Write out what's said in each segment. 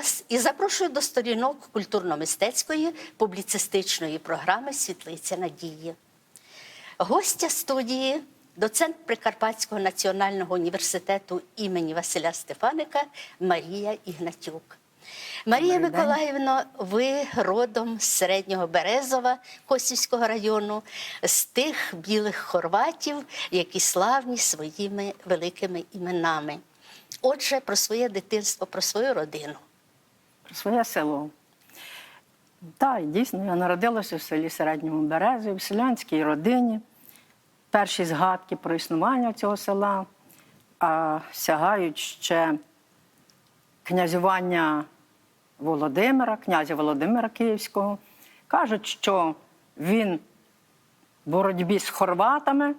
Вас і запрошую до сторінок культурно-мистецької публіцистичної програми Світлиця Надії. Гостя студії, доцент Прикарпатського національного університету імені Василя Стефаника Марія Ігнатюк. Марія. Миколаївна, ви родом з середнього Березова Косівського району, з тих білих хорватів, які славні своїми великими іменами. Отже, про своє дитинство, про свою родину. Своє село. Так, дійсно, я народилася в селі Середньому Березі, в селянській родині. Перші згадки про існування цього села а, сягають ще князювання Володимира, князя Володимира Київського. Кажуть, що він в боротьбі з хорватами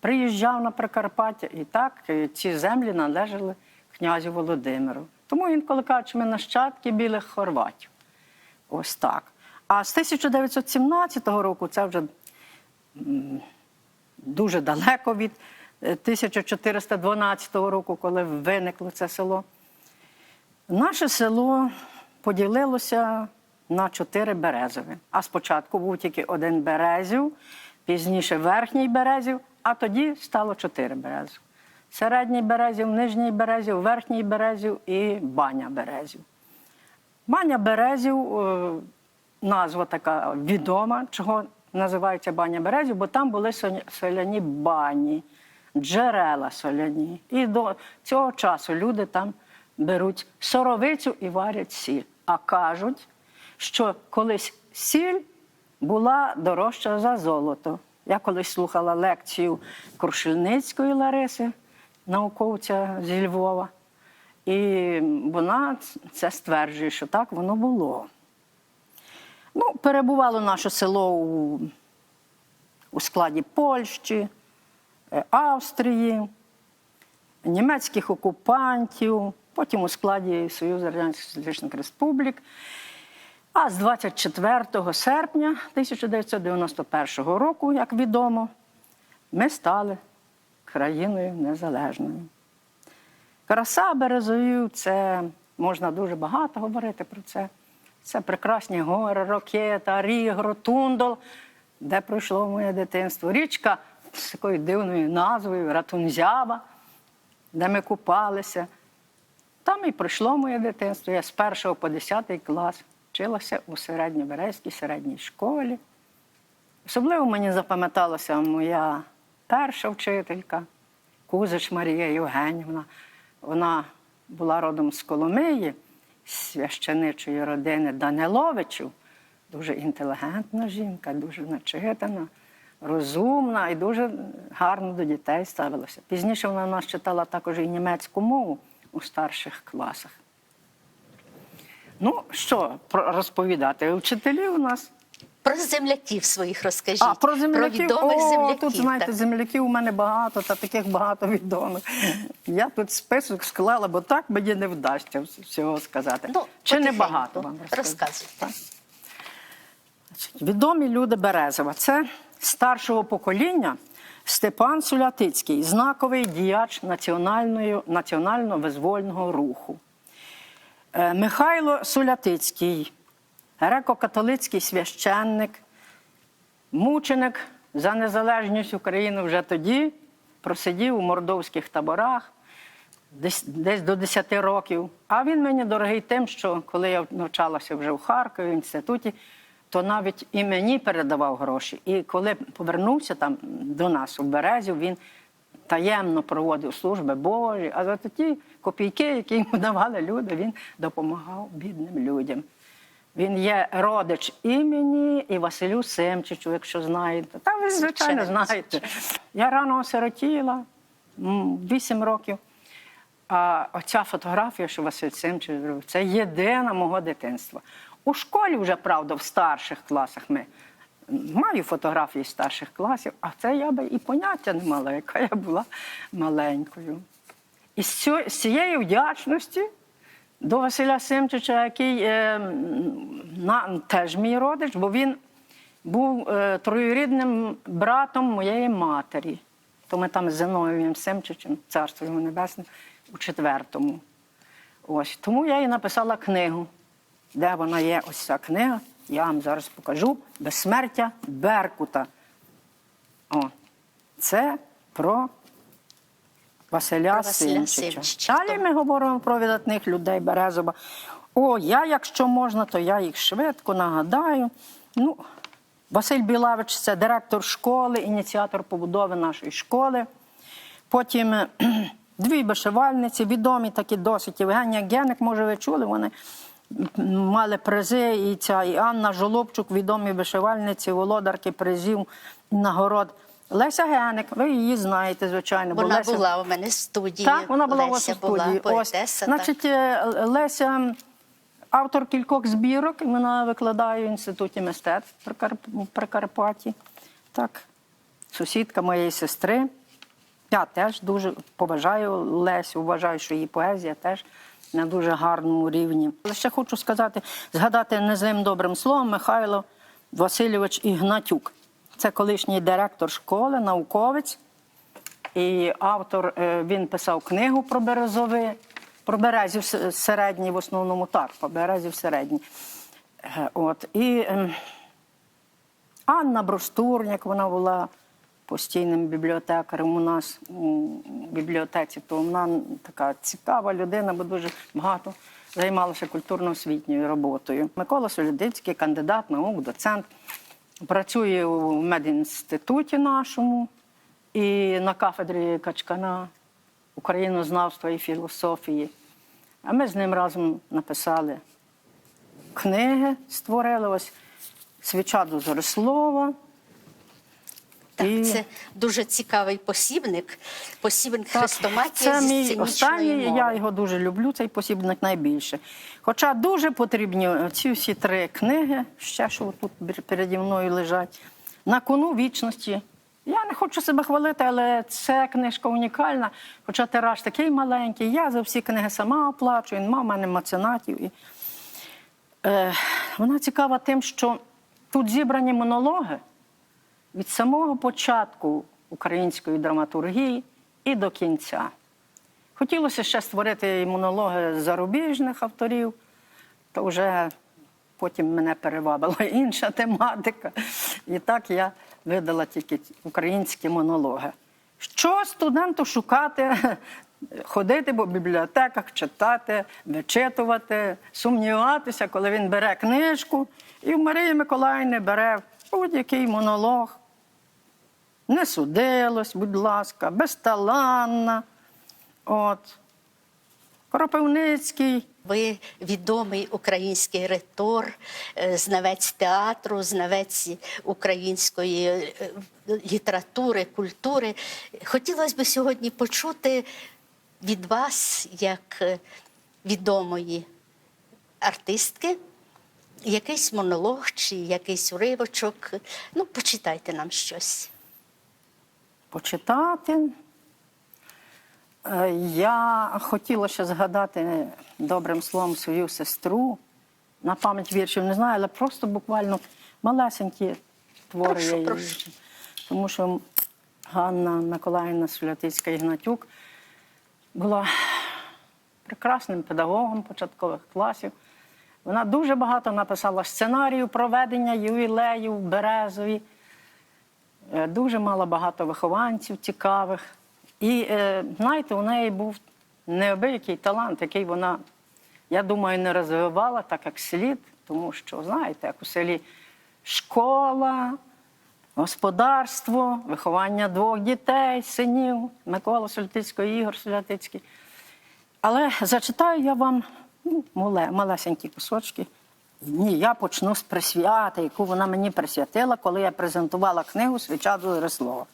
приїжджав на Прикарпаття, і так е, ці землі належали князю Володимиру. Тому він коли каже, що ми нащадки білих хорватів. Ось так. А з 1917 року це вже дуже далеко від е, 1412 року, коли виникло це село. Наше село поділилося на чотири березові. А спочатку був тільки один березів, пізніше верхній березів, а тоді стало чотири березів. Середній березів, нижній березів, верхній березів і баня березів. Баня березів, е, назва така відома, чого називається баня березів, бо там були соляні бані, джерела соляні. І до цього часу люди там беруть соровицю і варять сіль. А кажуть, що колись сіль була дорожча за золото. Я колись слухала лекцію Крушельницької Лариси, науковця зі Львова. І вона це стверджує, що так воно було. Ну, перебувало наше село у, у складі Польщі, е, Австрії, німецьких окупантів, потім у складі Союзу Радянських Соціалістичних Республік. А з 24 серпня 1991 року, як відомо, ми стали країною незалежною. Краса Березовів це можна дуже багато говорити про це. Це прекрасні гори, Рокета, Рігро, Тундол, де пройшло моє дитинство. Річка з такою дивною назвою Ратунзява, де ми купалися. Там і пройшло моє дитинство. Я з 1 по 10 клас вчилася у середньоберезькій середній школі. Особливо мені запам'яталася моя перша вчителька, Кузич Марія Євгенівна. Вона була родом з Коломиї, священичої родини Даниловичів. Дуже інтелігентна жінка, дуже начитана, розумна і дуже гарно до дітей ставилася. Пізніше вона в нас читала також і німецьку мову у старших класах. Ну, що розповідати? Вчителі у нас Про земляків своїх розкажіть. а, про земляків. відомих О, земляків. Тут, знаєте, так. земляків у мене багато, та таких багато відомих. Я тут список склала, бо так мені не вдасться всього сказати. Ну, Чи не багато вам? Розказуйте. Відомі люди Березова. Це старшого покоління Степан Сулятицький, знаковий діяч національно-визвольного руху. Е, Михайло Сулятицький, греко-католицький священник, мученик за незалежність України вже тоді просидів у мордовських таборах десь, десь до 10 років. А він мені дорогий тим, що коли я навчалася вже в Харкові, в інституті, то навіть і мені передавав гроші. І коли повернувся там до нас у Березів, він таємно проводив служби Божі, а за ті копійки, які йому давали люди, він допомагав бідним людям. Він є родич і мені, і Василю Семчичу, якщо знаєте. Та ви, звичайно, знаєте. Я рано осиротіла, м, 8 років. А оця фотографія, що Василь Семчич зробив, це єдина мого дитинства. У школі вже, правда, в старших класах ми маю фотографії старших класів, а це я би і поняття не мала, яка я була маленькою. І з цієї вдячності до Василя Семчича, який е, на, теж мій родич, бо він був е, троюрідним братом моєї матері. То ми там з Зиновієм Семчичем, царство йому небесне, у четвертому. Ось тому я і написала книгу. Де вона є? Ось ця книга. Я вам зараз покажу Безсмертя Беркута. О, це про Василя, Василя Симчича. Далі ми говоримо про видатних людей Березова. О, я, якщо можна, то я їх швидко нагадаю. Ну, Василь Білавич це директор школи, ініціатор побудови нашої школи. Потім е, дві вишивальниці, відомі такі досить. Євгенія Геник, може, ви чули, вони мали призи. І ця і Анна Жолобчук, відомі вишивальниці, володарки призів нагород. Леся Геник, ви її знаєте, звичайно. бо Вона Леся... була у мене в студії. Так, вона була у вас у студії. Була, Ось, поетеса, значить, е, Леся автор кількох збірок, і вона викладає в інституті мистецтв при Карп- в Прикарпатті. Так, сусідка моєї сестри. Я теж дуже поважаю Лесю, вважаю, що її поезія теж на дуже гарному рівні. Але ще хочу сказати, згадати незлим добрим словом Михайло Васильович Ігнатюк. Це колишній директор школи, науковець. І автор е, він писав книгу про березови, про березів середній, в основному так, про березів середній. Е, От. І ем, Анна Бростурняк, вона була постійним бібліотекарем у нас у бібліотеці, то вона така цікава людина, бо дуже багато займалася культурно-освітньою роботою. Микола Солідицький, кандидат наук, доцент, працює у медінституті нашому і на кафедрі Качкана українознавства і філософії. А ми з ним разом написали книги, створили ось свіча до Зорислова. Так, І- це дуже цікавий посібник. Посібник Так, хрестоматії Це зі мій останній, мови. я його дуже люблю, цей посібник найбільше. Хоча дуже потрібні ці всі три книги, ще що тут переді мною лежать, на кону вічності. Я не хочу себе хвалити, але це книжка унікальна. Хоча тираж такий маленький. Я за всі книги сама оплачую, нема в мене меценатів. І, е, вона цікава тим, що тут зібрані монологи від самого початку української драматургії і до кінця. Хотілося ще створити монологи зарубіжних авторів, то вже потім мене перевабила інша тематика. І так я видала тільки українські монологи. Що студенту шукати, ходити по бібліотеках, читати, вичитувати, сумніватися, коли він бере книжку, і в Марії Миколаївни бере будь-який монолог. Не судилось, будь ласка, безталанна. От. Кропивницький. Ви відомий український ритор, е, знавець театру, знавець української е, літератури, культури. Хотілося б сьогодні почути від вас, як е, відомої артистки, якийсь монолог чи якийсь уривочок. Ну, почитайте нам щось. Почитати. Е, Я хотіла ще згадати добрим словом свою сестру. На пам'ять віршів не знаю, але просто буквально малесенькі твори. Прошу, я її- прошу. Тому що Ганна Миколаївна Солятицька Ігнатюк була прекрасним педагогом початкових класів. Вона дуже багато написала сценарію проведення ювілею в Березові. Е, Дуже мала багато вихованців цікавих. І е, знаєте, у неї був неабиякий талант, який вона, я думаю, не розвивала так, як слід, тому що, знаєте, як у селі школа, господарство, виховання двох дітей, синів, Микола Солятицький, Ігор Солятицький. Але зачитаю я вам ну, мале, малесенькі кусочки. Ні, я почну з присвяти, яку вона мені присвятила, коли я презентувала книгу Свіча до Зорислова.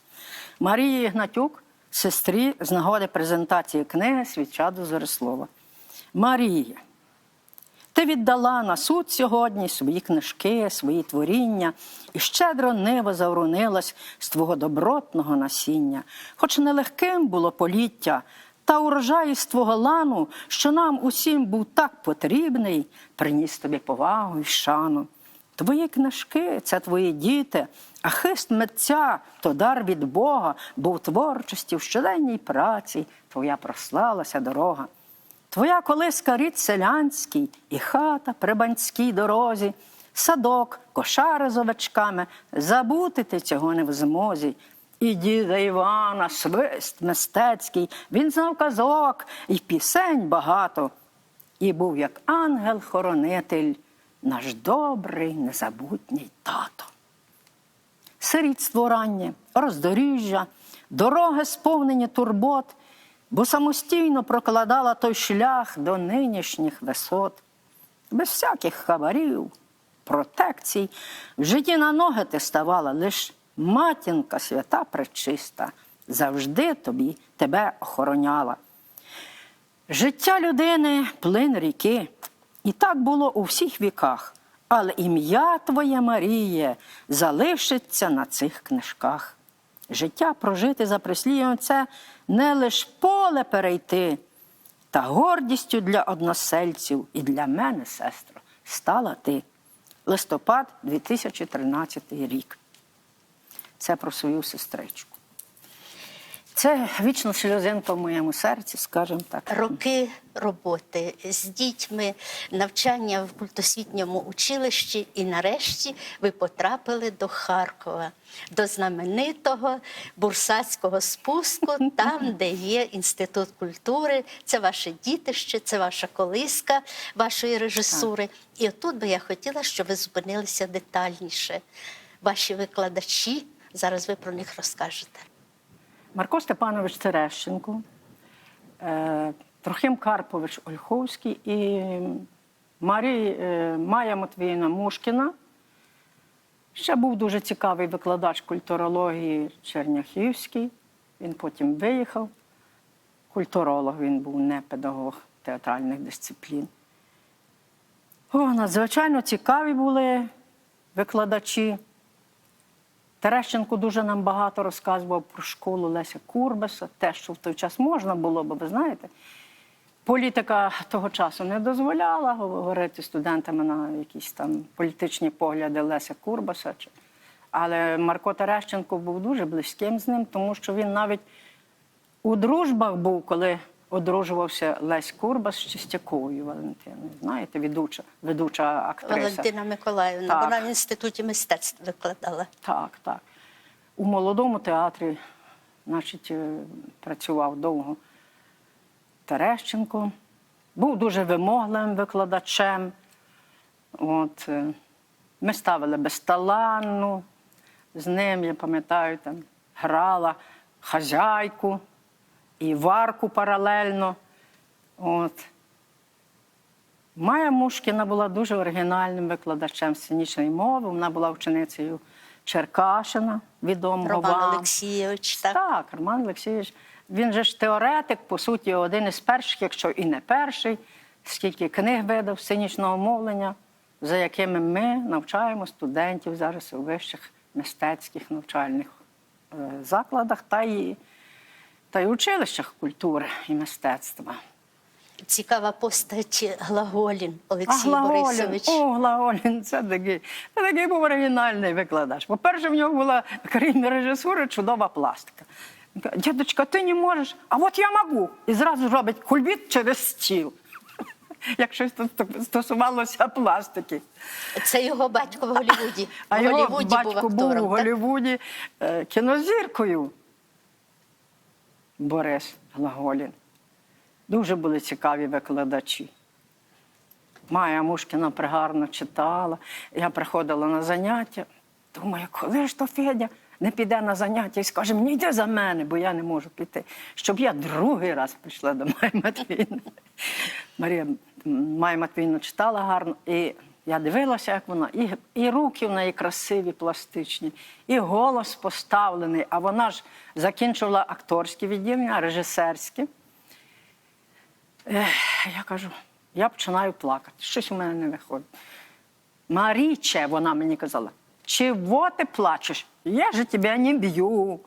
Марії Ігнатюк, сестрі, з нагоди презентації книги Свіча до Зорислова. Марія, ти віддала на суд сьогодні свої книжки, свої творіння, і щедро ниво заврунилась з твого добротного насіння. Хоч нелегким було поліття, та урожай з твого лану, що нам усім був так потрібний, приніс тобі повагу і шану. Твої книжки це твої діти, а хист митця то дар від Бога, бо в творчості, в щоденній праці твоя прослалася дорога. Твоя колиска рід селянський, і хата при банській дорозі, садок, кошари з овечками, забути ти цього не в змозі. І діда Івана, свист мистецький, він знав казок і пісень багато. І був як ангел-хоронитель, наш добрий, незабутній тато. Сирітство раннє, роздоріжжя, дороги сповнені турбот, бо самостійно прокладала той шлях до нинішніх висот. Без всяких хабарів, протекцій, в житті на ноги ти ставала, лиш матінка свята пречиста, завжди тобі тебе охороняла. Життя людини плин ріки, і так було у всіх віках, але ім'я Твоє Маріє залишиться на цих книжках. Життя прожити за прислів'ям це не лиш поле перейти, та гордістю для односельців і для мене, сестро, стала ти. Листопад 2013 рік. Це про свою сестричку. Це вічна сльозинка в моєму серці, скажімо так. Роки роботи з дітьми, навчання в культосвітньому училищі, і нарешті ви потрапили до Харкова, до знаменитого бурсацького спуску, там, де є інститут культури. Це ваше дітище, це ваша колиска вашої режисури. І отут би я хотіла, щоб ви зупинилися детальніше. Ваші викладачі, зараз ви про них розкажете. Марко Степанович Терещенко, е, Трохим Карпович Ольховський і Марій, е, Майя Матвіївна Мушкіна. Ще був дуже цікавий викладач культурології Черняхівський. Він потім виїхав. Культуролог він був не педагог театральних дисциплін. О, надзвичайно цікаві були викладачі. Терещенко дуже нам багато розказував про школу Леся Курбаса, те, що в той час можна було, бо ви знаєте, політика того часу не дозволяла говорити студентами на якісь там політичні погляди Леся Курбаса. Але Марко Терещенко був дуже близьким з ним, тому що він навіть у дружбах був, коли одружувався Лесь Курбас з Чистяковою Валентиною. Знаєте, ведуча, ведуча актриса. Валентина Миколаївна, Так. вона в інституті мистецтв викладала. Так, так. У молодому театрі, значить, е, працював довго Терещенко. Був дуже вимогливим викладачем. От, е, ми ставили безталанну. З ним, я пам'ятаю, там грала хазяйку і варку паралельно. От. Майя Мушкіна була дуже оригінальним викладачем сценічної мови. Вона була ученицею Черкашина, відомого Роман вам. Олексійович. Так. Так, Роман Олексійович. Він же ж теоретик, по суті, один із перших, якщо і не перший, скільки книг видав сценічного мовлення, за якими ми навчаємо студентів зараз у вищих мистецьких навчальних е, закладах та й, та й училищах культури і мистецтва. Цікава постать Глаголін Олексій а Глаголін, Борисович. О, Глаголін, це такий, це такий був оригінальний викладач. По-перше, в нього була, крім режисури, чудова пластика. Дядочка, ти не можеш, а от я можу. І зразу робить кульбіт через стіл. Як щось стосувалося пластики. Це його батько в Голлівуді. А в його Голлівуді батько був був у. Голлівуді е, кінозіркою. Борис Глаголін. Дуже були цікаві викладачі. Майя Мушкіна пригарно читала. Я приходила на заняття. Думаю, коли ж то Федя не піде на заняття і скаже, мені йди за мене, бо я не можу піти. Щоб я другий раз прийшла до Майї Матвіївни. Марія Майя Матвіївна читала гарно, і я дивилася, як вона, і, і руки в неї красиві, пластичні, і голос поставлений. А вона ж закінчувала акторське відділення, режисерське. Ех, я кажу, я починаю плакати. Щось у мене не виходить. Маріче, вона мені казала, чого ти плачеш? Я же тебе не б'ю.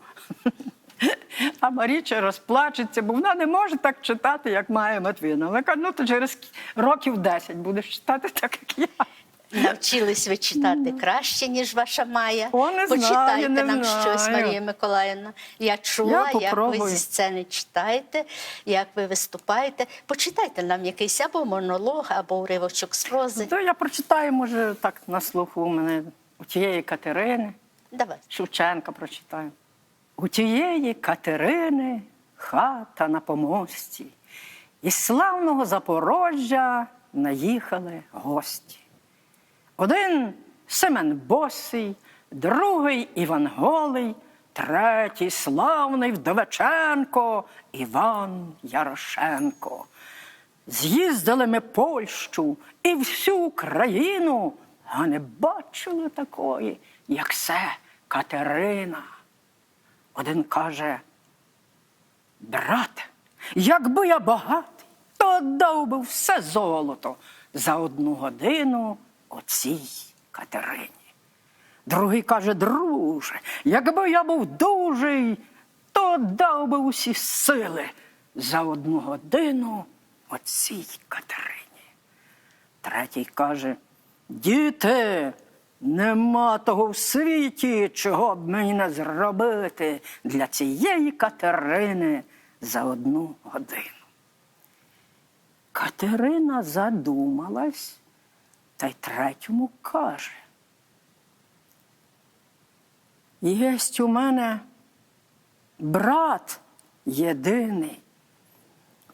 А Маріча розплачеться, бо вона не може так читати, як має Матвіна. Вона каже, ну ти через років 10 будеш читати так, як я. Навчились ви читати краще, ніж ваша Майя. О, не знаю, Почитайте не нам знаю. щось, Марія Миколаївна. Я чула, Я як ви попробую. зі сцени читаєте, як ви виступаєте. Почитайте нам якийсь або монолог, або уривочок з прози. То я прочитаю, може, так на слуху у мене у тієї Катерини. Давай. Шевченка прочитаю. У тієї Катерини хата на помості. Із славного Запорожжя наїхали гості. Один Семен Босий, другий Іван Голий, третій славний Вдовиченко Іван Ярошенко. З'їздили ми Польщу і всю Україну, а не бачили такої, як це Катерина. Один каже, брат, якби я багатий, то дав би все золото за одну годину оцій Катерині. Другий каже, друже, якби я був дужий, то дав би усі сили за одну годину оцій Катерині. Третій каже: Діти, нема того в світі, чого б мені не зробити для цієї Катерини за одну годину. Катерина задумалась та й третьому каже. Єсть у мене брат єдиний,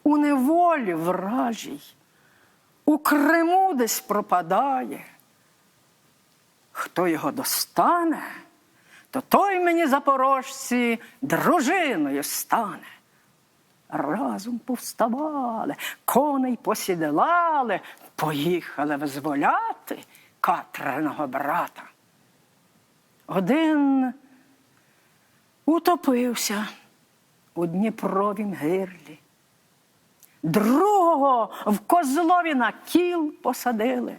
у неволі вражій, у Криму десь пропадає. Хто його достане, то той мені запорожці дружиною стане. Разом повставали, коней посідилали, поїхали визволяти Катриного брата. Один утопився у Дніпровім гирлі, другого в Козлові на кіл посадили,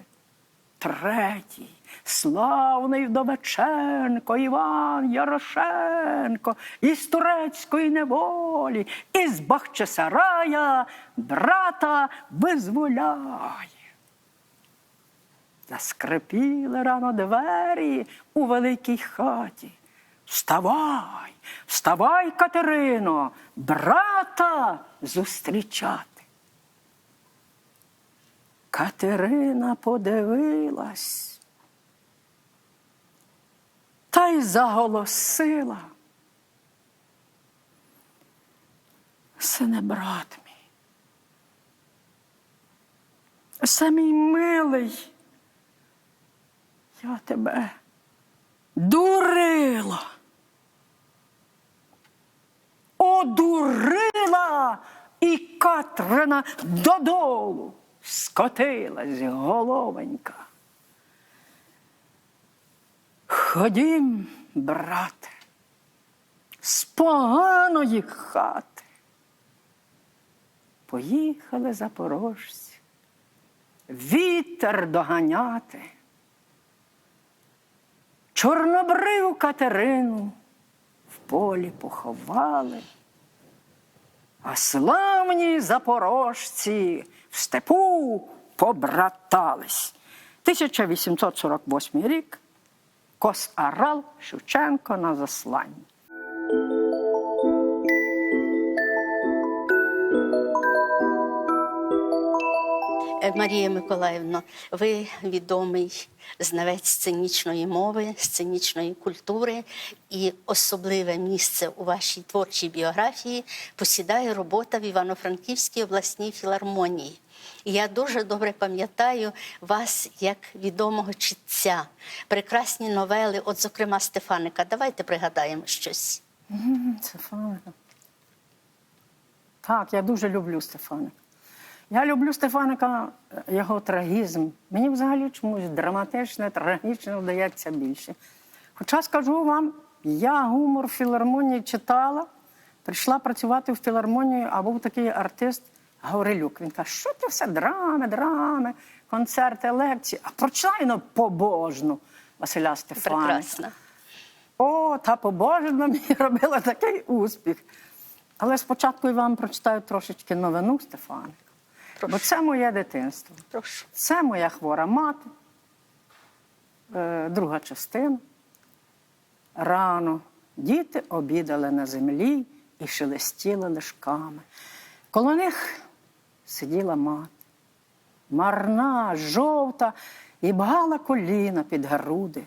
третій славний Вдовиченко, Іван Ярошенко, із турецької неволі, із Бахчисарая брата визволяє. Заскрипіли рано двері у великій хаті. Вставай, вставай, Катерино, брата зустрічати. Катерина подивилась та й заголосила. Сине брат мій. Це мій милий. Я тебе дурила. Одурила і Катрина додолу скотилась головенька. Ходім, брате, з поганої хати. Поїхали запорожці, вітер доганяти. Чорнобриву Катерину в полі поховали, а славні запорожці в степу побратались. 1848 рік Кос орал Шевченко на засланні. Марія Миколаївна, ви відомий знавець сценічної мови, сценічної культури, і особливе місце у вашій творчій біографії посідає робота в Івано-Франківській обласній філармонії. І я дуже добре пам'ятаю вас як відомого читця, прекрасні новели, от, зокрема, Стефаника. Давайте пригадаємо щось. Стефаника. Так, я дуже люблю Стефаника. Я люблю Стефаника, е, його трагізм. Мені взагалі чомусь драматичне, трагічне вдається більше. Хоча скажу вам, я гумор в філармонії читала, прийшла працювати в філармонію, а був такий артист Гаврилюк. Він каже, що ти все драми, драми, концерти, лекції, а прочитай ну, побожну Василя Стефаника. Прекрасно. О, та побожна мені робила такий успіх. Але спочатку я вам прочитаю трошечки новину Стефаника. Прошу. Бо це моє дитинство. Прошу. Це моя хвора мати. е, друга частина. Рано діти обідали на землі і шелестіли лишками. Коло них сиділа мати, марна, жовта, і бгала коліна під груди.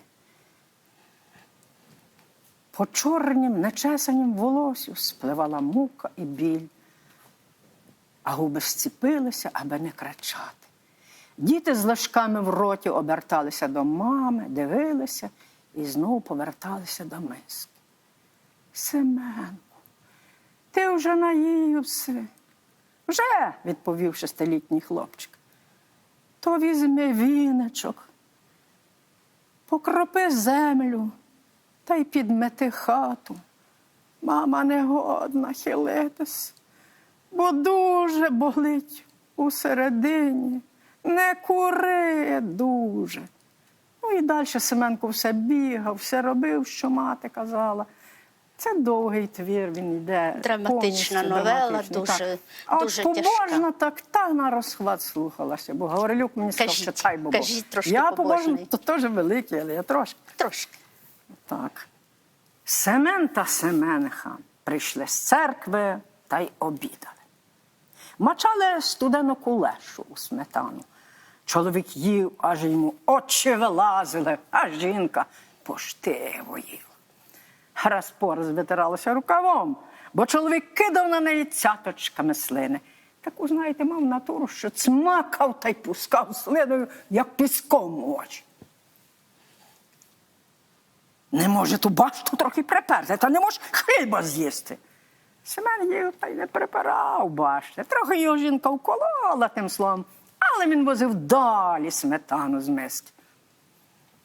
По чорнім, нечесанім волосю спливала мука і біль, а губи зціпилися, аби не кричати. Діти з ложками в роті оберталися до мами, дивилися і знову поверталися до миски. Семенку, ти вже наївся. Вже, відповів шестилітній хлопчик. То візьми віночок, покропи землю та й підмети хату. Мама не годна хилитись, бо дуже болить усередині. Не кури дуже. Ну і далі Семенко все бігав, все робив, що мати казала. Це довгий твір, він йде. Драматична новела, дуже- так. А дуже от побожна тяжка. так та на розхват слухалася, бо Гаврилюк мені сказав, Кажіть, читай, бо кажіть трошки Я побожний, то теж великий, але я трошки. Трошки. Так. Семен та Семенха прийшли з церкви та й обідали. Мачали студену кулешу у сметану. Чоловік їв, аж йому очі вилазили, а жінка поштиво їла. Раз по раз витиралася рукавом, бо чоловік кидав на неї цяточками слини. Таку, знаєте, мав натуру, що цмакав та й пускав слиною, як піском у очі. Не може ту башту трохи приперти, та не може хліба з'їсти. Семен їв та й не припирав башти. Трохи його жінка вколола тим словом, але він возив далі сметану з миски.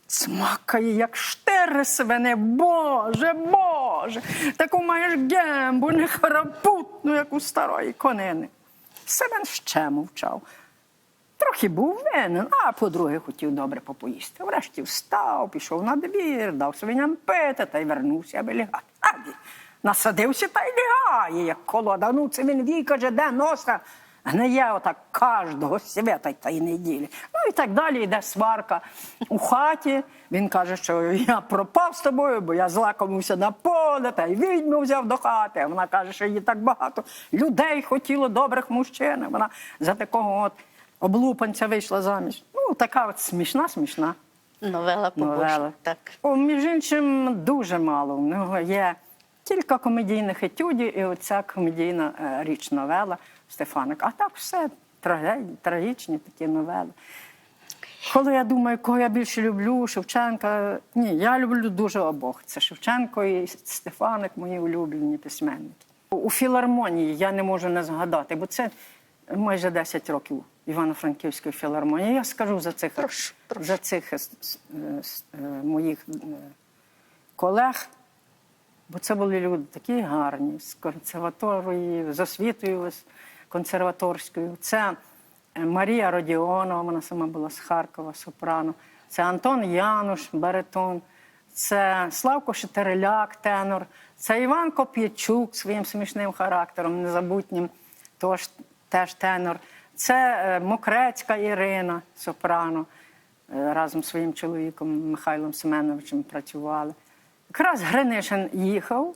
Смакає, як штири свини, Боже, Боже, таку маєш гембу нехарапутну, як у старої конини. Семен ще мовчав. Трохи був винен, а по-друге, хотів добре попоїсти. Врешті встав, пішов на двір, дав свиням пити та й вернувся, аби лягати. Насадився та й лягає, як колода. Ну, це він віка же де носа гниє отак кожного свята та й неділі. Ну і так далі йде сварка у хаті. Він каже, що я пропав з тобою, бо я злакомився на поле, та й відьму взяв до хати. А вона каже, що її так багато людей хотіло добрих мужчин. Вона за такого от облупанця вийшла заміж. Ну, така от смішна, смішна Новела побожна. новела. Так. О, між іншим, дуже мало. У нього є кілька комедійних етюдів і оця комедійна е, річ новела Стефаник. А так все трагічні такі новели. Коли я думаю, кого я більше люблю, Шевченка. Ні, я люблю дуже обох. Це Шевченко і Стефаник, мої улюблені письменники. У філармонії я не можу не згадати, бо це майже 10 років Івано-Франківської філармонії. Я скажу за цих, Прошу, прошу. За цих е, е, моїх колег. Бо це були люди такі гарні, з консерваторії, з освітою консерваторською. Це е, Марія Родіонова, вона сама була з Харкова, сопрано. Це Антон Януш, баритон. Це Славко Шетереляк, тенор. Це Іван Коп'ячук своїм смішним характером, незабутнім, тож теж тенор. Це е, Мокрецька Ірина, сопрано. Е, Разом з своїм чоловіком Михайлом Семеновичем працювали. Якраз Гринишин їхав,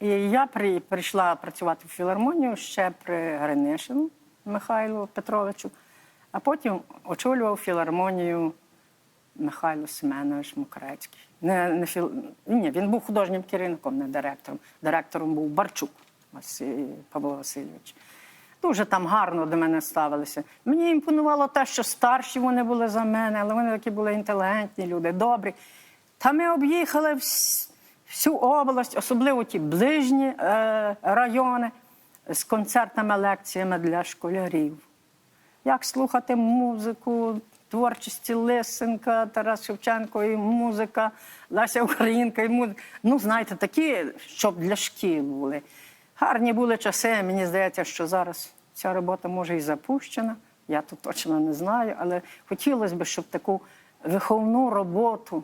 і я при, прийшла працювати в філармонію ще при Гринишину Михайлу Петровичу, а потім очолював філармонію Михайло Семенович Мукрецький. Не, не філ... Ні, він був художнім керівником, не директором. Директором був Барчук Василь... Павло Васильович. Дуже там гарно до мене ставилися. Мені імпонувало те, що старші вони були за мене, але вони такі були інтелігентні люди, добрі. Та ми об'їхали всю область, особливо ті ближні е, райони з концертними лекціями для школярів. Як слухати музику, творчості Лисенка, Тарас Шевченко і музика, Леся Українка і музика. Ну, знаєте, такі, щоб для шкіл були. Гарні були часи. Мені здається, що зараз ця робота може і запущена. Я тут точно не знаю, але хотілося б, щоб таку виховну роботу,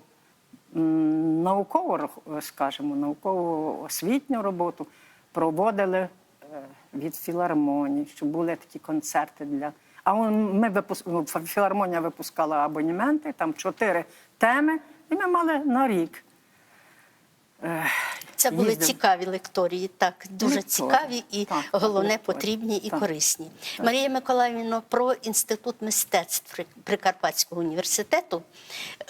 наукову, скажімо, наукову освітню роботу проводили е, від філармонії, що були такі концерти для. А ми випус... ну, філармонія випускала абонементи, там чотири теми, і ми мали на рік. Це були Їздив. цікаві лекторії, так дуже Лекторії, цікаві і так, головне лекторії, потрібні і так, корисні. так. Марія Миколаївна, про інститут мистецтв Прикарпатського університету.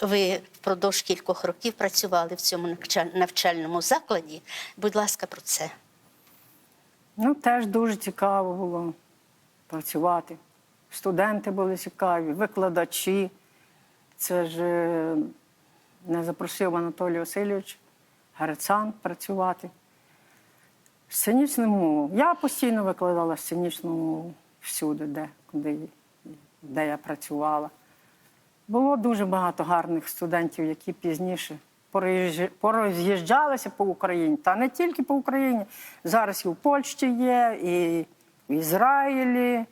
Ви впродовж кількох років працювали в цьому навчальному закладі. Будь ласка, про це. Ну, теж дуже цікаво було працювати. Студенти були цікаві, викладачі. Це ж е, не запросив Анатолій Васильович Грицан працювати. Сценічну мову. Я постійно викладала сценічну мову всюди, де, куди, де я працювала. Було дуже багато гарних студентів, які пізніше пороз'їжджалися по Україні. Та не тільки по Україні. Зараз і в Польщі є, і в Ізраїлі,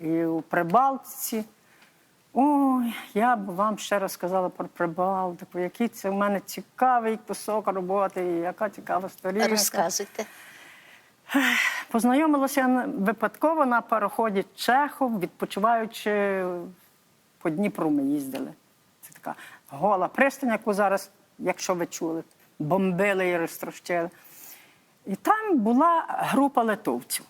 і у Прибалтиці. Ой, я б вам ще розказала про Прибалтику, який це в мене цікавий кусок роботи, і яка цікава сторінка. Розказуйте. Познайомилася я випадково на пароході Чехов, відпочиваючи по Дніпру ми їздили. Це така гола пристань, яку зараз, якщо ви чули, бомбили і розтрощили. І там була група литовців.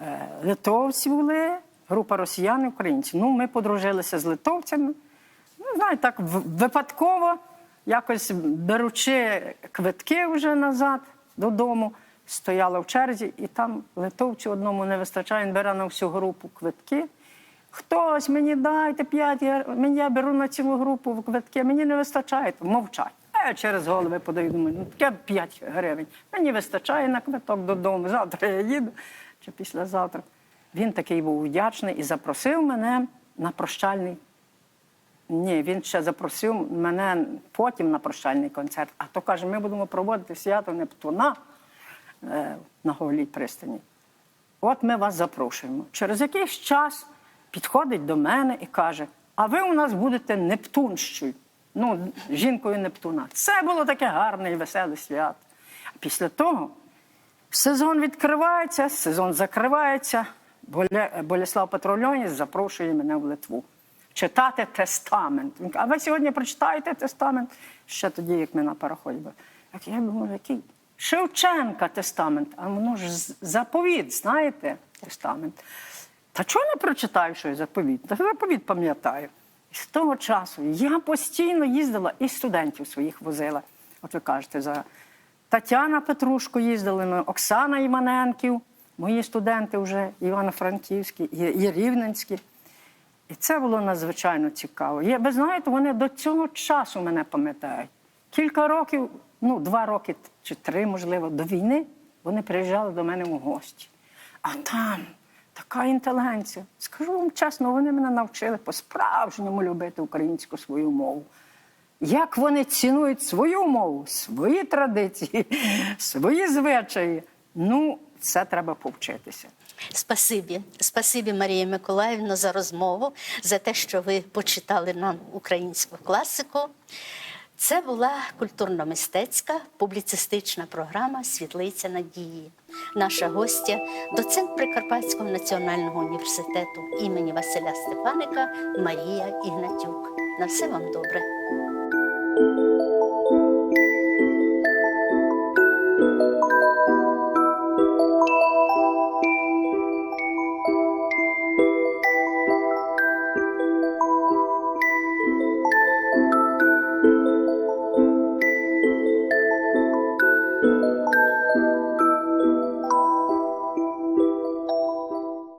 Е, Литовці були, група росіян і українців. Ну, ми подружилися з литовцями. Ну, знаєте, так випадково, якось беручи квитки вже назад додому, стояла в черзі, і там литовцю одному не вистачає, він бере на всю групу квитки. Хтось мені дайте п'ять, я, я беру на цілу групу квитки, мені не вистачає, мовчать. А я через голови подаю, думаю, ну таке 5 гривень. Мені вистачає на квиток додому. Завтра я їду чи післязавтра. Він такий був вдячний і запросив мене на прощальний ні, він ще запросив мене потім на прощальний концерт. А то каже, ми будемо проводити свято Нептуна е, на Голій пристані. От ми вас запрошуємо. Через якийсь час підходить до мене і каже: А ви у нас будете Нептунщою, ну, жінкою Нептуна. Це було таке гарне і веселе свято. А після того сезон відкривається, сезон закривається. Боліслав Патрульоніс запрошує мене в Литву читати тестамент. Він каже, А ви сьогодні прочитаєте тестамент? Ще тоді, як ми на пароході були. Я думаю, який Шевченка тестамент, а воно ж заповіт, знаєте, тестамент. Та чого не прочитаю щось заповіт? Та заповіт пам'ятаю. І з того часу я постійно їздила і студентів своїх возила. От ви кажете, за Тетяна Петрушко їздили, Оксана Іваненків, мої студенти вже Івано-Франківські і, і Рівненські. І це було надзвичайно цікаво. Я, ви знаєте, вони до цього часу мене пам'ятають. Кілька років, ну, два роки чи три, можливо, до війни вони приїжджали до мене в гості. А там така інтелігенція. Скажу вам чесно, вони мене навчили по-справжньому любити українську свою мову. Як вони цінують свою мову, свої традиції, свої звичаї. Ну, це треба повчитися. Спасибі, спасибі, Марія Миколаївна, за розмову, за те, що ви почитали нам українську класику. Це була культурно-мистецька публіцистична програма Світлиця надії. Наша гостя, доцент Прикарпатського національного університету імені Василя Стефаника Марія Ігнатюк. На все вам добре.